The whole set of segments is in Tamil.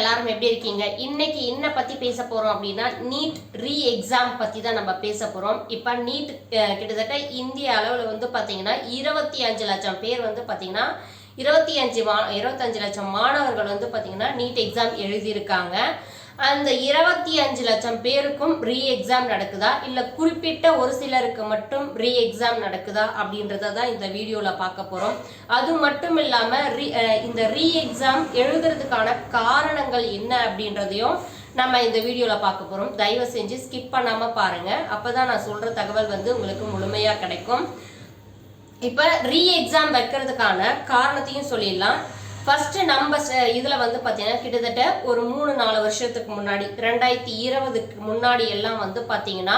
எல்லாரும் எப்படி இருக்கீங்க? இன்னைக்கு என்ன பத்தி பேச போறோம் அப்படின்னா நீட் ரீ எக்ஸாம் பத்தி தான் நம்ம பேச போறோம். இப்ப நீட் கிட்டத்தட்ட இந்திய அளவுல வந்து பாத்தீங்கன்னா இருபத்தி அஞ்சு லட்சம் பேர் வந்து பாத்தீங்கன்னா இருபத்தி அஞ்சு மா இருபத்தஞ்சு லட்சம் மாணவர்கள் வந்து பாத்தீங்கன்னா நீட் எக்ஸாம் எழுதியிருக்காங்க. அந்த இருபத்தி அஞ்சு லட்சம் பேருக்கும் ரீ எக்ஸாம் நடக்குதா? இல்லை குறிப்பிட்ட ஒரு சிலருக்கு மட்டும் ரீ எக்ஸாம் நடக்குதா? அப்படின்றத தான் இந்த வீடியோவில் பார்க்க போகிறோம் அது மட்டும் இல்லாமல் ரீ இந்த ரீ எக்ஸாம் எழுதுறதுக்கான காரணங்கள் என்ன அப்படின்றதையும் நம்ம இந்த வீடியோவில் பார்க்க போகிறோம் தயவு செஞ்சு ஸ்கிப் பண்ணாமல் பாருங்கள் அப்போ தான் நான் சொல்கிற தகவல் வந்து உங்களுக்கு முழுமையாக கிடைக்கும். இப்போ ரீ எக்ஸாம் வைக்கிறதுக்கான காரணத்தையும் சொல்லிடலாம். ஃபஸ்ட்டு நம்ம ச- வந்து பார்த்தீங்கன்னா கிட்டத்தட்ட ஒரு மூணு நாலு வருஷத்துக்கு முன்னாடி ரெண்டாயிரத்தி இருபதுக்கு முன்னாடி எல்லாம் வந்து பார்த்தீங்கன்னா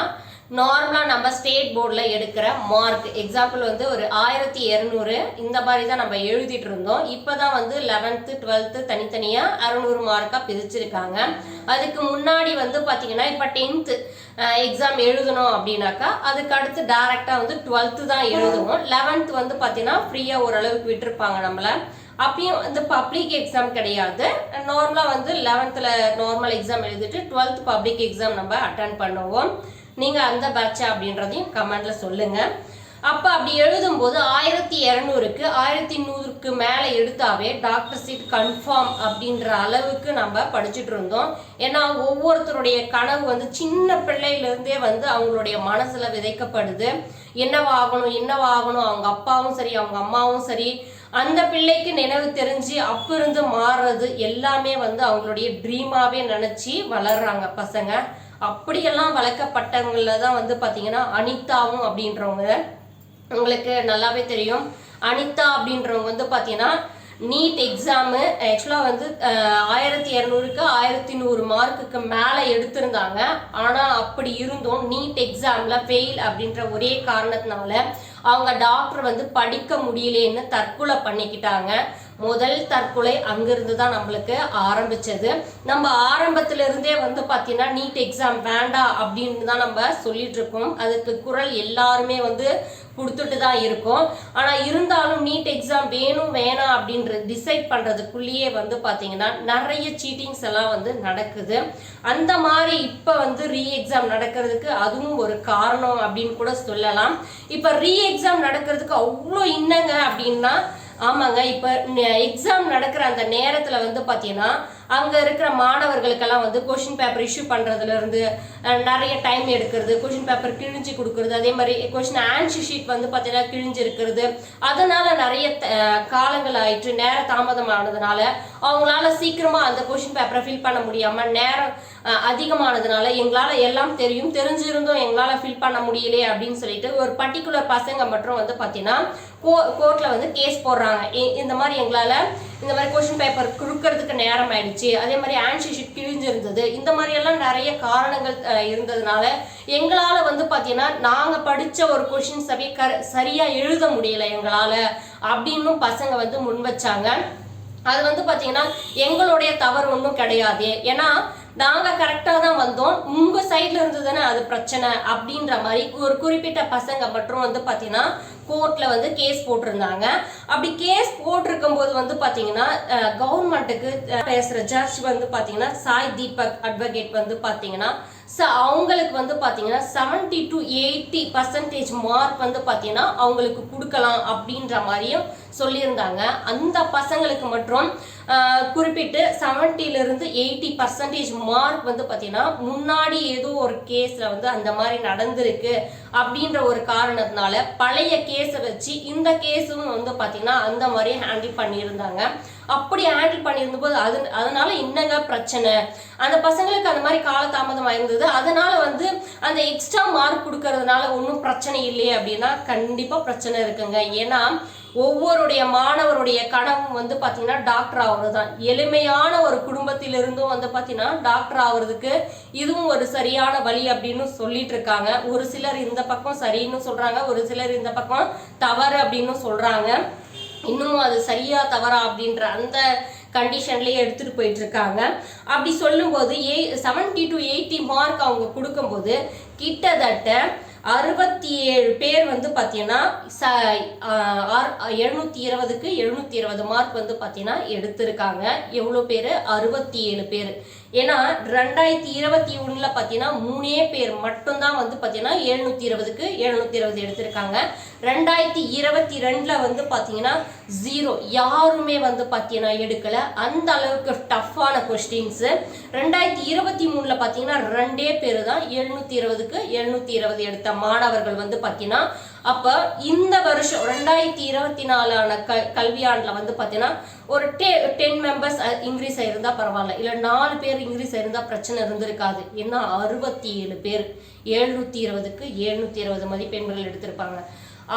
நார்மலாக நம்ம ஸ்டேட் போர்டில் எடுக்கிற மார்க் எக்ஸாம்பிள் வந்து ஒரு ஆயிரத்தி இரநூறு இந்த மாதிரி தான் நம்ம எழுதிட்டு இருந்தோம். இப்போ தான் வந்து லெவன்த்து டுவெல்த்து தனித்தனியாக அறுநூறு மார்க்காக பிரிச்சிருக்காங்க. அதுக்கு முன்னாடி வந்து பார்த்தீங்கன்னா இப்போ டென்த்து எக்ஸாம் எழுதணும் அப்படின்னாக்கா அதுக்கு அடுத்து டேரெக்டாக வந்து டுவெல்த்து தான் எழுதுவோம். லெவன்த் வந்து பார்த்தீங்கன்னா ஃப்ரீயாக ஓரளவுக்கு விட்டுருப்பாங்க நம்மளை. அப்பயும் வந்து பப்ளிக் எக்ஸாம் கிடையாது. நார்மலாக வந்து லெவன்த்தில் நார்மல் எக்ஸாம் எழுதிட்டு டுவெல்த் பப்ளிக் எக்ஸாம் நம்ம அட்டன் பண்ணுவோம். நீங்கள் அந்த பேட்சா அப்படின்றதையும் கமெண்டில் சொல்லுங்கள் அப்போ அப்படி எழுதும்போது ஆயிரத்தி இரநூறுக்கு ஆயிரத்தி நூறுக்கு மேலே எடுத்தாவே டாக்டர் சீட் கன்ஃபார்ம் அப்படின்ற அளவுக்கு நம்ம படிச்சுட்டு இருந்தோம். ஏன்னா ஒவ்வொருத்தருடைய கனவு வந்து சின்ன பிள்ளையிலேருந்தே வந்து அவங்களுடைய மனசில் விதைக்கப்படுது. என்னவாகணும் என்னவாகணும் அவங்க அப்பாவும் சரி அவங்க அம்மாவும் சரி. அந்த பிள்ளைக்கு நினைவு தெரிஞ்சு அப்பிருந்து மாறுறது எல்லாமே வந்து அவங்களுடைய ட்ரீமாகவே நினச்சி வளர்றாங்க பசங்க. அப்படியெல்லாம் வளர்க்கப்பட்டவங்களில் தான் வந்து பார்த்தீங்கன்னா அனிதாவும் அப்படின்றவங்க. உங்களுக்கு நல்லாவே தெரியும். அனிதா அப்படின்றவங்க வந்து பார்த்தீங்கன்னா நீட் எக்ஸாமு ஆக்சுவலாக வந்து ஆயிரத்தி இரநூறுக்கு ஆயிரத்தி நூறு மார்க்குக்கு மேலே எடுத்திருந்தாங்க. ஆனால் அப்படி இருந்தும் நீட் எக்ஸாமில் ஃபெயில் அப்படின்ற ஒரே காரணத்தினால அவங்க டாக்டர் வந்து படிக்க முடியலேன்னு தற்கொலை பண்ணிக்கிட்டாங்க. முதல் தற்கொலை அங்கிருந்து தான் நம்மளுக்கு ஆரம்பிச்சது. நம்ம ஆரம்பத்துல இருந்தே வந்து பார்த்தீங்கன்னா நீட் எக்ஸாம் வேண்டாம் அப்படின்னு தான் நம்ம சொல்லிட்டு இருக்கோம். அதுக்கு குரல் எல்லாருமே வந்து கொடுத்துட்டு தான் இருக்கோம். ஆனால் இருந்தாலும் நீட் எக்ஸாம் வேணும் வேணாம் அப்படின்ற டிசைட் பண்ணுறதுக்குள்ளேயே வந்து பார்த்தீங்கன்னா நிறைய சீட்டிங்ஸ் எல்லாம் வந்து நடக்குது. அந்த மாதிரி இப்போ வந்து ரீ எக்ஸாம் நடக்கிறதுக்கு அதுவும் ஒரு காரணம் அப்படின்னு கூட சொல்லலாம். இப்போ ரீ எக்ஸாம் நடக்கிறதுக்கு அவ்வளோ இன்னங்க அப்படின்னா ஆமாங்க இப்போ எக்ஸாம் நடக்கிற அந்த நேரத்தில் வந்து பார்த்தீங்கன்னா அங்கே இருக்கிற மாணவர்களுக்கெல்லாம் வந்து கொஷின் பேப்பர் இஷ்யூ பண்ணுறதுலேருந்து நிறைய டைம் எடுக்கிறது கொஷின் பேப்பர் கிழிஞ்சு கொடுக்குறது அதே மாதிரி கொஷின் ஆன்சர் ஷீட் வந்து பார்த்தீங்கன்னா கிழிஞ்சு இருக்கிறது. அதனால நிறைய காலங்கள் ஆயிற்று நேர தாமதம் ஆனதுனால அவங்களால சீக்கிரமாக அந்த கொஷின் பேப்பரை ஃபில் பண்ண முடியாமல் நேரம் அதிகமானதுனால எங்களால் எல்லாம் தெரியும் தெரிஞ்சிருந்தும் எங்களால் ஃபில் பண்ண முடியலையே அப்படின்னு சொல்லிட்டு ஒரு பர்டிகுலர் பசங்க மட்டும் வந்து பார்த்தீங்கன்னா கோ கோர்ட்டில் வந்து கேஸ் போடுறாங்க. இந்த மாதிரி எங்களால் இந்த மாதிரி கொஷின் பேப்பர் கொடுக்கறதுக்கு நேரம் ஆயிடுச்சு அதே மாதிரி ஆன்சர் ஷீட் கிழிஞ்சிருந்தது. இந்த மாதிரி எல்லாம் நிறைய காரணங்கள் இருந்ததுனால எங்களால் வந்து பார்த்தீங்கன்னா நாங்கள் படித்த ஒரு கொஷின்ஸ் அப்படியே கர சரியாக எழுத முடியலை எங்களால் அப்படின்னும் பசங்க வந்து முன் வச்சாங்க. அது வந்து பார்த்தீங்கன்னா எங்களுடைய தவறு ஒன்றும் கிடையாது. ஏன்னா நாங்கள் கரெக்டாக தான் வந்தோம். உங்கள் சைடில் இருந்து தானே அது பிரச்சனை அப்படின்ற மாதிரி ஒரு குறிப்பிட்ட பசங்க மட்டும் வந்து பார்த்தீங்கன்னா கோர்ட்டில் வந்து கேஸ் போட்டிருந்தாங்க. அப்படி கேஸ் போட்டிருக்கும் போது வந்து பார்த்தீங்கன்னா கவர்மெண்ட்டுக்கு பேசுகிற ஜட்ஜ் வந்து பார்த்தீங்கன்னா சாய் தீபக் அட்வொகேட் வந்து பார்த்தீங்கன்னா ஸோ அவங்களுக்கு வந்து பார்த்தீங்கன்னா seventy to eighty percentage mark வந்து பார்த்தீங்கன்னா அவங்களுக்கு கொடுக்கலாம் அப்படின்ற மாதிரியும் சொல்லியிருந்தாங்க. அந்த பசங்களுக்கு மட்டும் குறிப்பிட்டு செவன்ட்டிலேருந்து எயிட்டி பர்சன்டேஜ் மார்க் வந்து பார்த்தீங்கன்னா முன்னாடி ஏதோ ஒரு கேஸில் வந்து அந்த மாதிரி நடந்திருக்கு அப்படின்ற ஒரு காரணத்தினால பழைய கேஸை வச்சு இந்த கேஸும் வந்து பார்த்தீங்கன்னா அந்த மாதிரி ஹேண்டில் பண்ணியிருந்தாங்க. அப்படி ஹேண்டில் பண்ணியிருந்தபோது அது அதனால என்னங்க பிரச்சனை? அந்த பசங்களுக்கு அந்த மாதிரி காலதாமதம் ஆயிருந்தது. அதனால வந்து அந்த எக்ஸ்ட்ரா மார்க் கொடுக்கறதுனால ஒன்றும் பிரச்சனை இல்லையே அப்படின்னா கண்டிப்பாக பிரச்சனை இருக்குங்க. ஏன்னா ஒவ்வொருடைய மாணவருடைய கனவும் வந்து பார்த்தீங்கன்னா டாக்டர் ஆகுறது தான் எளிமையான ஒரு குடும்பத்திலிருந்தும் வந்து பார்த்தீங்கன்னா டாக்டர் ஆகுறதுக்கு இதுவும் ஒரு சரியான வழி அப்படின்னு சொல்லிட்டு இருக்காங்க. ஒரு சிலர் இந்த பக்கம் சரின்னு சொல்றாங்க ஒரு சிலர் இந்த பக்கம் தவறு அப்படின்னு சொல்றாங்க. இன்னமும் அது சரியா தவறா அப்படின்ற அந்த கண்டிஷன்லேயே எடுத்துட்டு போயிட்டு இருக்காங்க. அப்படி சொல்லும்போது ஏ செவன்டி டு எயிட்டி மார்க் அவங்க கொடுக்கும்போது கிட்டத்தட்ட அறுபத்தி ஏழு பேர் வந்து பார்த்தீங்கன்னா ச எழுநூத்தி இருபதுக்கு எழுநூத்தி இருபது மார்க் வந்து பார்த்தீங்கன்னா எடுத்திருக்காங்க. எவ்வளோ பேர்? அறுபத்தி ஏழு பேர். ஏன்னா ரெண்டாயிரத்தி இருபத்தி ஒன்றில் பார்த்தீங்கன்னா மூணே பேர் மட்டும்தான் வந்து பார்த்தீங்கன்னா எழுநூத்தி இருபதுக்கு எழுநூத்தி இருபது எடுத்திருக்காங்க. ரெண்டாயிரத்தி இருபத்தி ரெண்டில் வந்து பார்த்தீங்கன்னா ஜீரோ யாருமே வந்து பார்த்தீங்கன்னா எடுக்கல. அந்த அளவுக்கு டஃப்பான கொஸ்டின்ஸு ரெண்டாயிரத்தி இருபத்தி மூணில் பார்த்தீங்கன்னா ரெண்டே பேர் தான் எழுநூத்தி இருபதுக்கு எழுநூத்தி இருபது எடுத்த மாணவர்கள் வந்து பார்த்தீங்கன்னா அப்போ இந்த வருஷம் ரெண்டாயிரத்தி இருபத்தி நாலான க கல்வியாண்டில் வந்து பார்த்தீங்கன்னா ஒரு டெ டென் மெம்பர்ஸ் இன்க்ரீஸ் ஆயிருந்தா பரவாயில்ல. இல்லை நாலு பேர் இன்க்ரீஸ் ஆயிருந்தா பிரச்சனை இருந்திருக்காது. ஏன்னா அறுபத்தி ஏழு பேர் எழுநூத்தி இருபதுக்கு எழுநூத்தி இருபது மதிப்பெண்கள் எடுத்திருப்பாங்க.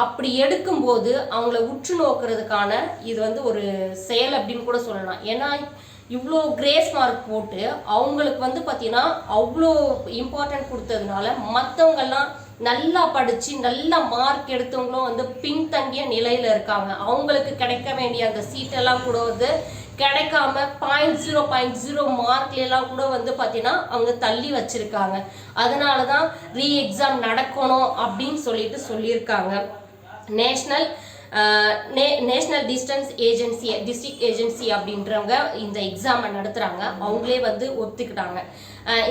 அப்படி எடுக்கும்போது அவங்கள உற்று நோக்கிறதுக்கான இது வந்து ஒரு செயல் அப்படின்னு கூட சொல்லலாம். ஏன்னா இவ்வளோ கிரேஸ் மார்க் போட்டு அவங்களுக்கு வந்து பார்த்தீங்கன்னா அவ்வளோ இம்பார்ட்டன்ட் கொடுத்ததுனால மற்றவங்கெல்லாம் நல்லா படித்து நல்ல மார்க் எடுத்தவங்களும் வந்து பின்தங்கிய நிலையில் இருக்காங்க. அவங்களுக்கு கிடைக்க வேண்டிய அந்த சீட்டெல்லாம் கூட வந்து கிடைக்காம பாயிண்ட் ஜீரோ பாயிண்ட் ஜீரோ மார்க்லாம் கூட வந்து பார்த்தீங்கன்னா அவங்க தள்ளி வச்சிருக்காங்க. அதனால தான் ரீ எக்ஸாம் நடக்கணும் அப்படின்னு சொல்லிட்டு சொல்லியிருக்காங்க. National national distance agency district agency அப்படின்றவங்க இந்த எக்ஸாமை நடத்துகிறாங்க அவங்களே வந்து ஒத்துக்கிட்டாங்க.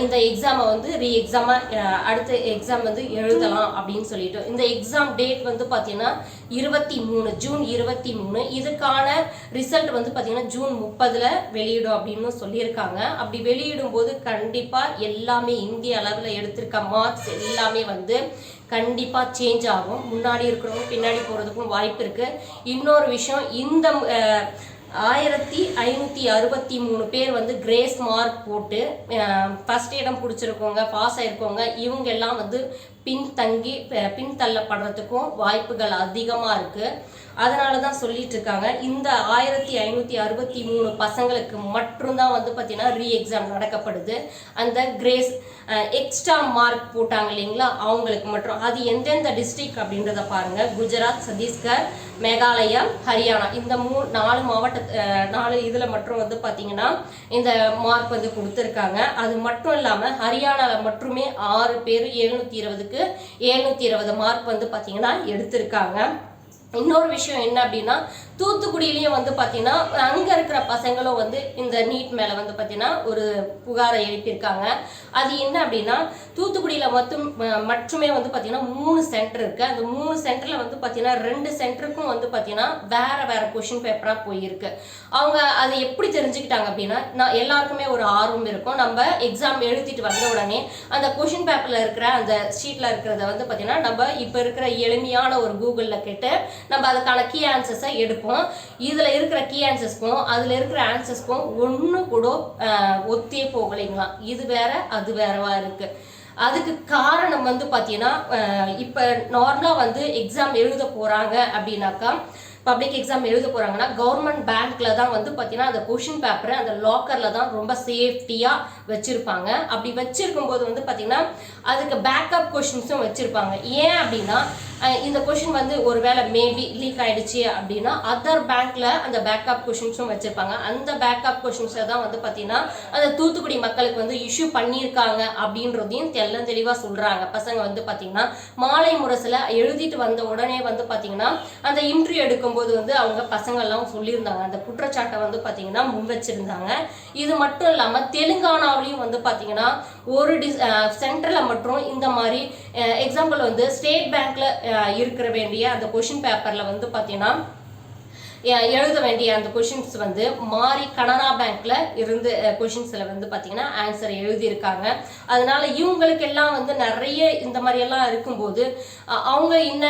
இந்த எக்ஸாமை வந்து ரீ எக்ஸாமாக அடுத்த எக்ஸாம் வந்து எழுதலாம் அப்படின்னு சொல்லிட்டு. இந்த எக்ஸாம் டேட் வந்து பார்த்தீங்கன்னா இருபத்தி மூணு ஜூன் இருபத்தி மூணு. இதுக்கான ரிசல்ட் வந்து பார்த்தீங்கன்னா ஜூன் முப்பதில் வெளியிடும் அப்படின்னு சொல்லியிருக்காங்க. அப்படி வெளியிடும் போது கண்டிப்பாக எல்லாமே இந்திய அளவில் எடுத்திருக்க மார்க்ஸ் எல்லாமே வந்து கண்டிப்பாக சேஞ்ச் ஆகும். முன்னாடி இருக்கிறவங்க பின்னாடி போகிறதுக்கும் வாய்ப்பு இருக்குது இன்னொரு விஷயம் இந்த ஆயிரத்தி ஐநூற்றி அறுபத்தி மூணு பேர் வந்து கிரேஸ் மார்க் போட்டு ஃபர்ஸ்ட் இடம் பிடிச்சிருக்கவங்க பாஸ் ஆகிருக்கவங்க இவங்க எல்லாம் வந்து பின்தங்கி பின்தள்ளப்படுறதுக்கும் வாய்ப்புகள் அதிகமாக இருக்குது அதனால தான் சொல்லிட்டு இருக்காங்க இந்த ஆயிரத்தி ஐநூற்றி அறுபத்தி மூணு பசங்களுக்கு மட்டும்தான் வந்து பார்த்தீங்கன்னா ரீ எக்ஸாம் நடக்கப்படுது. அந்த கிரேஸ் எக்ஸ்ட்ரா மார்க் போட்டாங்க இல்லைங்களா? அவங்களுக்கு மட்டும். அது எந்தெந்த டிஸ்ட்ரிக்ட் அப்படின்றத பாருங்கள் குஜராத் சத்தீஸ்கர் மேகாலயா ஹரியானா. இந்த மூ நாலு மாவட்ட நாலு இதில் மட்டும் வந்து பார்த்தீங்கன்னா இந்த மார்க் வந்து கொடுத்துருக்காங்க. அது மட்டும் இல்லாமல் ஹரியானாவில் மட்டுமே ஆறு பேர் எழுநூற்றி இருபதுக்கு எழுநூற்றி இருபது மார்க் வந்து பார்த்தீங்கன்னா எடுத்திருக்காங்க. இன்னொரு விஷயம் என்ன அப்படின்னா தூத்துக்குடியிலையும் வந்து பார்த்தீங்கன்னா அங்கே இருக்கிற பசங்களும் வந்து இந்த நீட் மேலே வந்து பார்த்தீங்கன்னா ஒரு புகாரை எழுப்பியிருக்காங்க. அது என்ன அப்படின்னா தூத்துக்குடியில் மட்டும் மட்டுமே வந்து பார்த்தீங்கன்னா மூணு சென்டர் இருக்குது அந்த மூணு சென்டரில் வந்து பார்த்தீங்கன்னா ரெண்டு சென்டருக்கும் வந்து பார்த்தீங்கன்னா வேற வேற கொஷின் பேப்பராக போயிருக்கு. அவங்க அதை எப்படி தெரிஞ்சுக்கிட்டாங்க அப்படின்னா நான் எல்லாருக்குமே ஒரு ஆர்வம் இருக்கும். நம்ம எக்ஸாம் எழுதிட்டு வந்த உடனே அந்த கொஷின் பேப்பரில் இருக்கிற அந்த ஷீட்டில் இருக்கிறத வந்து பார்த்தீங்கன்னா நம்ம இப்போ இருக்கிற எளிமையான ஒரு கூகுளில் கேட்டு நம்ம அதுக்கான கீ ஆன்சர்ஸை எடுப்போம். இதில் இருக்கிற கீ ஆன்சர்ஸ்க்கும் அதில் இருக்கிற ஆன்சர்ஸ்க்கும் ஒன்று கூட ஒத்தியே போகலைங்களா போகலைங்களாம். இது வேற அது வேறவா இருக்கு. அதுக்கு காரணம் வந்து பார்த்தீங்கன்னா இப்போ நார்மலாக வந்து எக்ஸாம் எழுத போகிறாங்க அப்படின்னாக்கா பப்ளிக் எக்ஸாம் எழுத போகிறாங்கன்னா கவர்மெண்ட் பேங்க்ல தான் வந்து பார்த்தீங்கன்னா அந்த கொஷின் பேப்பரை அந்த லாக்கரில் தான் ரொம்ப சேஃப்டியாக வச்சுருப்பாங்க. அப்படி வச்சுருக்கும்போது வந்து பார்த்தீங்கன்னா அதுக்கு பேக்கப் கொஷின்ஸும் வச்சுருப்பாங்க. ஏன் அப்படின்னா இந்த கொஷின் வந்து ஒருவேளை மேபி லீக் ஆயிடுச்சு அப்படின்னா அதர் பேங்க்ல அந்த பேக்கப் கொஷின்ஸும் வச்சிருப்பாங்க. அந்த பேக்கப் கொஷின்ஸை தான் வந்து பார்த்தீங்கன்னா அந்த தூத்துக்குடி மக்களுக்கு வந்து இஷ்யூ பண்ணியிருக்காங்க அப்படின்றதையும் தெல்ல தெளிவாக சொல்றாங்க. பசங்க வந்து பார்த்தீங்கன்னா மாலை முரசில் எழுதிட்டு வந்த உடனே வந்து பார்த்தீங்கன்னா அந்த இன்டர்வியூ எடுக்கும்போது வந்து அவங்க பசங்கள்லாம் சொல்லியிருந்தாங்க. அந்த குற்றச்சாட்டை வந்து பார்த்தீங்கன்னா முன் வச்சிருந்தாங்க. இது மட்டும் இல்லாமல் தெலுங்கானாவிலையும் வந்து பார்த்தீங்கன்னா ஒரு டிஸ் சென்டரில் மட்டும் இந்த மாதிரி எக்ஸாம்பிள் வந்து ஸ்டேட் பேங்க்கில் இருக்கிற வேண்டிய அந்த கொஷின் பேப்பரில் வந்து பார்த்தீங்கன்னா எழுத வேண்டிய அந்த கொஷின்ஸ் வந்து மாறி கனரா பேங்க்ல இருந்து கொஷின்ஸில் வந்து பார்த்தீங்கன்னா ஆன்சர் எழுதியிருக்காங்க. அதனால இவங்களுக்கு எல்லாம் வந்து நிறைய இந்த மாதிரி எல்லாம் இருக்கும்போது அவங்க என்ன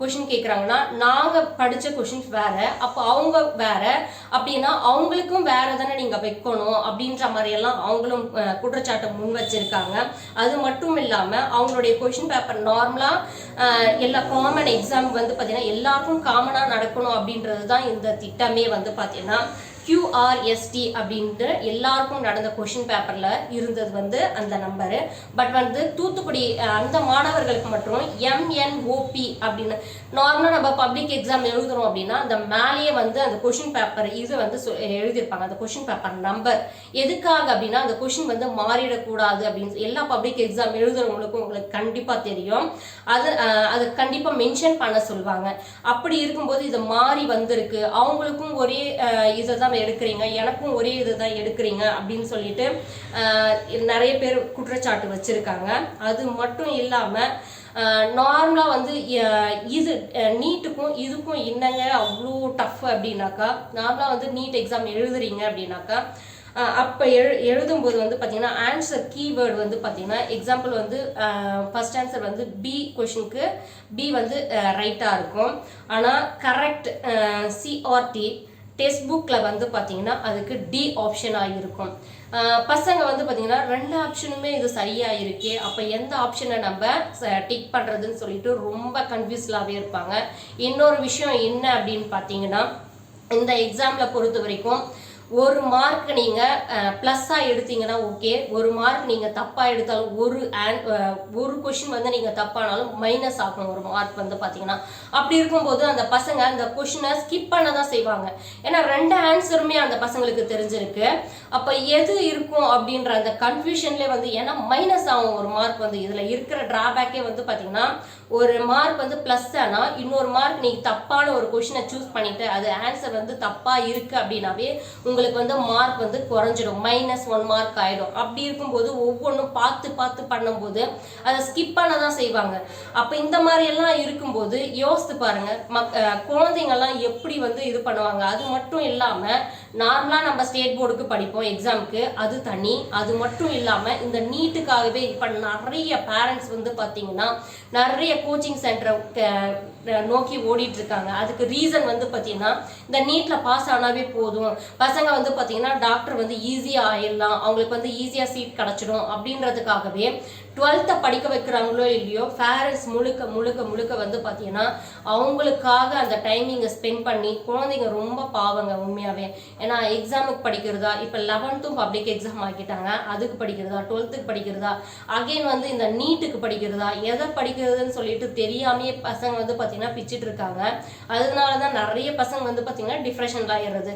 கொஷின் கேட்குறாங்கன்னா நாங்கள் படித்த கொஷின்ஸ் வேற அப்போ அவங்க வேற அப்படின்னா அவங்களுக்கும் வேற தானே நீங்கள் வைக்கணும் அப்படின்ற மாதிரியெல்லாம் அவங்களும் குற்றச்சாட்டை முன் வச்சிருக்காங்க. அது மட்டும் இல்லாமல் அவங்களுடைய கொஷின் பேப்பர் நார்மலாக எல்லா காமன் எக்ஸாம் வந்து பார்த்தீங்கன்னா எல்லாருக்கும் காமனாக நடக்கணும் அப்படின்றது தான் இந்த திட்டமே வந்து பார்த்தீங்கன்னா கியூஆர்எஸ்டி அப்படின்ட்டு எல்லாருக்கும் நடந்த கொஷின் பேப்பரில் இருந்தது வந்து அந்த நம்பரு பட் வந்து தூத்துக்குடி அந்த மாணவர்களுக்கு மட்டும் எம்என்ஓபி அப்படின்னு நார்மலாக நம்ம பப்ளிக் எக்ஸாம் எழுதுறோம் அப்படின்னா அந்த மேலேயே வந்து அந்த கொஷின் பேப்பர் இது வந்து எழுதியிருப்பாங்க. அந்த கொஷின் பேப்பர் நம்பர் எதுக்காக அப்படின்னா அந்த கொஷின் வந்து மாறிடக்கூடாது அப்படின்னு எல்லா பப்ளிக் எக்ஸாம் எழுதுறவங்களுக்கும் உங்களுக்கு கண்டிப்பாக தெரியும். அது அதை கண்டிப்பாக மென்ஷன் பண்ண சொல்லுவாங்க. அப்படி இருக்கும்போது இது மாறி வந்திருக்கு. அவங்களுக்கும் ஒரே இதை தான் எடுக்கிறீங்க. எனக்கும் ஒரே இதை தான் எடுக்கிறீங்க அப்படின்னு சொல்லிட்டு நிறைய பேர் குற்றச்சாட்டு வச்சிருக்காங்க. அது மட்டும் இல்லாமல் நார்மலாக வந்து இது நீட்டுக்கும் இதுக்கும் என்னங்க அவ்வளோ டஃப் அப்படின்னாக்கா நார்மலாக வந்து நீட் எக்ஸாம் எழுதுறீங்க அப்படின்னாக்கா அப்போ எழு எழுதும்போது வந்து பார்த்தீங்கன்னா ஆன்சர் கீவேர்டு வந்து பார்த்தீங்கன்னா எக்ஸாம்பிள் வந்து ஃபர்ஸ்ட் ஆன்சர் வந்து பி கொஷினுக்கு பி வந்து ரைட்டாக இருக்கும். ஆனால் கரெக்ட் சிஆர்டி டெக்ஸ்ட் புக்கில் வந்து பார்த்தீங்கன்னா அதுக்கு டி ஆப்ஷனாக இருக்கும் பசங்க வந்து பார்த்தீங்கன்னா ரெண்டு ஆப்ஷனுமே இது சரியாக இருக்கே அப்போ எந்த ஆப்ஷனை நம்ம டிக் பண்ணுறதுன்னு சொல்லிட்டு ரொம்ப கன்ஃபியூஸ்டாகவே இருப்பாங்க. இன்னொரு விஷயம் என்ன அப்படின்னு பார்த்தீங்கன்னா இந்த எக்ஸாமில் பொறுத்த வரைக்கும் ஒரு மார்க் நீங்கள் ப்ளஸ்ஸாக எடுத்தீங்கன்னா ஓகே ஒரு மார்க் நீங்கள் தப்பாக எடுத்தாலும் ஒரு ஆன் ஒரு கொஷின் வந்து நீங்கள் தப்பானாலும் மைனஸ் ஆகும் ஒரு மார்க் வந்து பார்த்தீங்கன்னா அப்படி இருக்கும்போது அந்த பசங்க அந்த கொஷினை ஸ்கிப் பண்ண தான் செய்வாங்க. ஏன்னா ரெண்டு ஆன்சருமே அந்த பசங்களுக்கு தெரிஞ்சிருக்கு. அப்போ எது இருக்கும் அப்படின்ற அந்த கன்ஃபியூஷன்லேயே வந்து ஏன்னா மைனஸ் ஆகும் ஒரு மார்க் வந்து. இதில் இருக்கிற ட்ராபேக்கே வந்து பார்த்தீங்கன்னா ஒரு மார்க் வந்து ப்ளஸ் ஆனால் இன்னொரு மார்க் நீங்கள் தப்பான ஒரு கொஷினை சூஸ் பண்ணிட்டு அது ஆன்சர் வந்து தப்பாக இருக்குது அப்படின்னாவே உங்களுக்கு வந்து மார்க் வந்து குறைஞ்சிடும். மைனஸ் ஒன் மார்க் ஆகிடும் அப்படி இருக்கும்போது ஒவ்வொன்றும் பார்த்து பார்த்து பண்ணும்போது அதை ஸ்கிப் பண்ண தான் செய்வாங்க. அப்போ இந்த மாதிரியெல்லாம் இருக்கும்போது யோசித்து பாருங்கள் மக் குழந்தைங்கள்லாம் எப்படி வந்து இது பண்ணுவாங்க? அது மட்டும் இல்லாமல் நார்மலாக நம்ம ஸ்டேட் போர்டுக்கு படிப்போம் எக்ஸாமுக்கு அது தனி. அது மட்டும் இல்லாமல் இந்த நீட்டுக்காகவே இப்போ நிறைய பேரண்ட்ஸ் வந்து பார்த்தீங்கன்னா நிறைய கோச்சிங் சென்டரை நோக்கி ஓடிட்டு இருக்காங்க அதுக்கு ரீசன் வந்து பார்த்தீங்கன்னா இந்த நீட்டில் பாஸ் ஆனாவே போதும். பசங்க வந்து பார்த்தீங்கன்னா டாக்டர் வந்து ஈஸியாக ஆயிடலாம் அவங்களுக்கு வந்து ஈஸியாக சீட் கிடச்சிடும் அப்படின்றதுக்காகவே டுவெல்த்தை படிக்க வைக்கிறாங்களோ இல்லையோ பேரண்ட்ஸ் முழுக்க முழுக்க முழுக்க வந்து பார்த்தீங்கன்னா அவங்களுக்காக அந்த டைமிங்கை ஸ்பெண்ட் பண்ணி குழந்தைங்க ரொம்ப பாவங்க உண்மையாகவே ஏன்னா எக்ஸாமுக்கு படிக்கிறதா இப்போ லெவன்த்தும் பப்ளிக் எக்ஸாம் ஆக்கிட்டாங்க அதுக்கு படிக்கிறதா டுவெல்த்துக்கு படிக்கிறதா அகைன் வந்து இந்த நீட்டுக்கு படிக்கிறதா எதை படிக்கிறதுன்னு சொல்லிட்டு தெரியாமையே பசங்க வந்து பார்த்தீங்கன்னா பிச்சுட்டு இருக்காங்க. அதனால தான் நிறைய பசங்க வந்து பார்த்தீங்கன்னா டிப்ரெஷன் ஆகிடுறது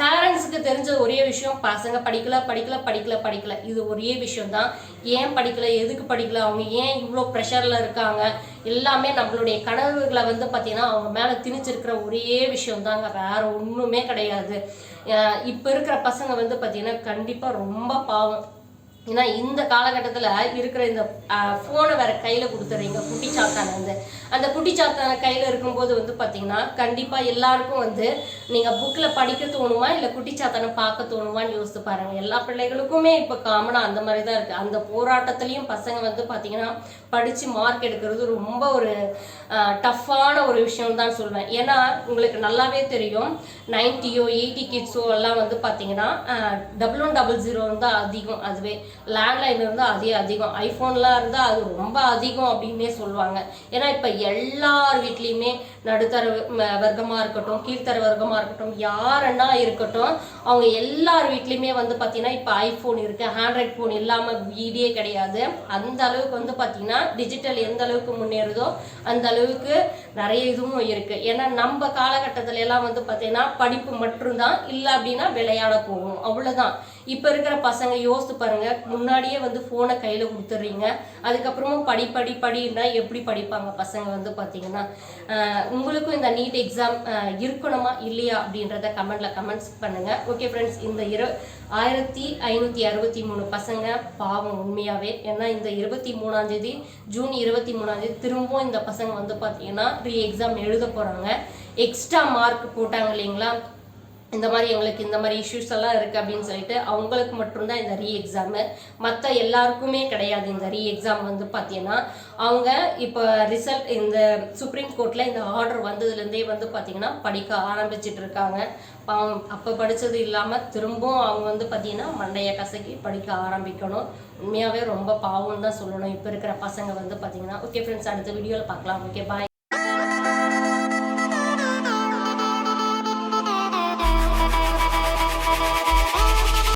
பேரண்ட்ஸுக்கு தெரிஞ்ச ஒரே விஷயம் பசங்க படிக்கல படிக்கல படிக்கல படிக்கல. இது ஒரே விஷயம் தான் ஏன் படிக்கல எதுக்கு படிக்கல? அவங்க ஏன் இவ்வளோ ப்ரெஷரில் இருக்காங்க? எல்லாமே நம்மளுடைய கனவுகளை வந்து பார்த்தீங்கன்னா அவங்க மேலே திணிச்சிருக்கிற ஒரே விஷயம் தாங்க வேற ஒன்றுமே கிடையாது. இப்போ இருக்கிற பசங்க வந்து பார்த்தீங்கன்னா கண்டிப்பாக ரொம்ப பாவம். ஏன்னா இந்த காலகட்டத்தில் இருக்கிற இந்த ஃபோனை வேற கையில் கொடுத்துறீங்க குட்டி சாத்தான வந்து. அந்த குட்டி சாத்தான கையில் இருக்கும்போது வந்து பார்த்தீங்கன்னா கண்டிப்பாக எல்லாருக்கும் வந்து நீங்கள் புக்கில் படிக்க தோணுமா இல்லை குட்டி சாத்தானை பார்க்க தோணுமான்னு யோசித்து பாருங்கள் எல்லா பிள்ளைகளுக்குமே இப்போ காமனாக அந்த மாதிரி தான் இருக்குது அந்த போராட்டத்துலேயும் பசங்க வந்து பார்த்தீங்கன்னா படித்து மார்க் எடுக்கிறது ரொம்ப ஒரு டஃப்பான ஒரு விஷயம் தான் சொல்வேன். ஏன்னா உங்களுக்கு நல்லாவே தெரியும் நைன்ட்டியோ எயிட்டி கிட்ஸோ எல்லாம் வந்து பார்த்தீங்கன்னா டபுள் ஒன் டபுள் ஜீரோ தான் அதிகம் அதுவே. லேண்ட்லைன் இருந்தால் அதே அதிகம். ஐஃபோன்லாம் இருந்தால் அது ரொம்ப அதிகம் அப்படின்னே சொல்லுவாங்க. ஏன்னா இப்போ எல்லார் வீட்லேயுமே நடுத்தர வர்க்கமாக இருக்கட்டும் கீழ்த்தர வர்க்கமாக இருக்கட்டும் யாருன்னா இருக்கட்டும் அவங்க எல்லார் வீட்லேயுமே வந்து பார்த்திங்கன்னா இப்போ ஐஃபோன் இருக்குது ஆண்ட்ராய்ட் ஃபோன் இல்லாமல் வீடியே கிடையாது. அந்த அளவுக்கு வந்து பார்த்திங்கன்னா டிஜிட்டல் எந்த அளவுக்கு முன்னேறுதோ அந்த அளவுக்கு நிறைய இதுவும் இருக்குது ஏன்னா நம்ம காலகட்டத்துல எல்லாம் வந்து பார்த்திங்கன்னா படிப்பு மட்டும்தான். இல்லை அப்படின்னா விளையாட போகும். அவ்வளோதான் இப்போ இருக்கிற பசங்க யோசித்து பாருங்க. முன்னாடியே வந்து ஃபோனை கையில் கொடுத்துட்றீங்க. அதுக்கப்புறமும் படி படி படின்னா எப்படி படிப்பாங்க பசங்க வந்து பார்த்தீங்கன்னா உங்களுக்கும் இந்த நீட் எக்ஸாம் இருக்கணுமா இல்லையா அப்படின்றத கமெண்ட்ல கமெண்ட்ஸ் பண்ணுங்க. ஓகே ஃப்ரெண்ட்ஸ் இந்த இரு ஆயிரத்தி ஐநூற்றி அறுபத்தி மூணு பசங்க பாவம் உண்மையாகவே ஏன்னா இந்த இருபத்தி மூணாந்தேதி ஜூன் இருபத்தி மூணாந்தேதி திரும்பவும் இந்த பசங்க வந்து பார்த்தீங்கன்னா ரீ எக்ஸாம் எழுத போகிறாங்க எக்ஸ்ட்ரா மார்க் போட்டாங்க இல்லைங்களா? இந்த மாதிரி எங்களுக்கு இந்த மாதிரி இஷ்யூஸ் எல்லாம் இருக்குது அப்படின்னு சொல்லிட்டு அவங்களுக்கு மட்டும்தான் இந்த ரீ எக்ஸாமு மற்ற எல்லாருக்குமே கிடையாது இந்த ரீ எக்ஸாம் வந்து பார்த்தீங்கன்னா அவங்க இப்போ ரிசல்ட் இந்த சுப்ரீம் கோர்ட்டில் இந்த ஆர்டர் வந்ததுலேருந்தே வந்து பார்த்தீங்கன்னா படிக்க ஆரம்பிச்சிட்டு இருக்காங்க. பாவம் அப்போ படித்தது இல்லாமல் திரும்பவும் அவங்க வந்து பார்த்தீங்கன்னா மண்டையை கசக்கி படிக்க ஆரம்பிக்கணும். உண்மையாகவே ரொம்ப பாவம் தான் சொல்லணும். இப்போ இருக்கிற பசங்க வந்து பார்த்தீங்கன்னா ஓகே ஃப்ரெண்ட்ஸ் அடுத்த வீடியோவில் பார்க்கலாம். Okay bye